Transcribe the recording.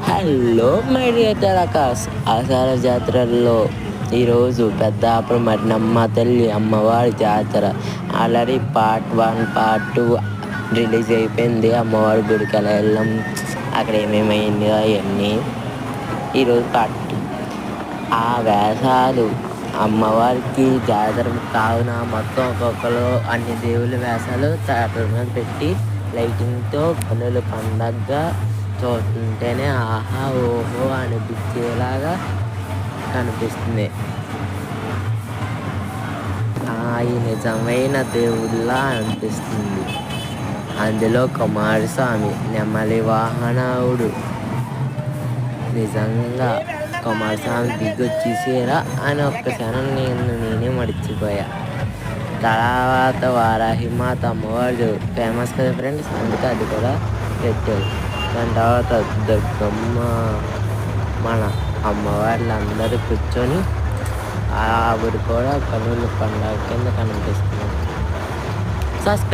Hello my dear తెలకాస్ ఆసార జాతరల్లో ఈరోజు పెద్దాపురం మరినమ్మ తల్లి అమ్మవారి జాతర. Already part one part two release అయిపోయింది. అమ్మవారి గుడికి ఎలా వెళ్ళాం. అక్కడ ఏమేమైంది అవన్నీ. ఈరోజు పార్ట్ టూ. ఆ వేషాలు అమ్మవారికి జాతర కావున మొత్తం ఒక్కొక్కరు అన్ని దేవుళ్ళ వేషాలు థియేటర్ మీద పెట్టి లైటింగ్తో పనులు పండగగా చూస్తుంటేనే ఆహా ఓహో అనిపించేలాగా కనిపిస్తుంది. ఈ నిజమైన దేవుళ్ళ అనిపిస్తుంది. అందులో కుమారస్వామి నెమ్మలి వాహనవుడు. నిజంగా కుమారస్వామి దిగొచ్చేసారా అని ఒక్కసారి నేను నేనే మర్చిపోయా. తర్వాత వారాహిమాత అమ్మవారు ఫేమస్ కదా ఫ్రెండ్స్ అందుకే అది కూడా పెట్టారు. దాని తర్వాత దుర్గమ్మ మన అమ్మవార్లు అందరూ కూర్చొని ఆవిడ కూడా కనులు పండగ కింద కనిపిస్తుంది సబ్స్క్రైబ్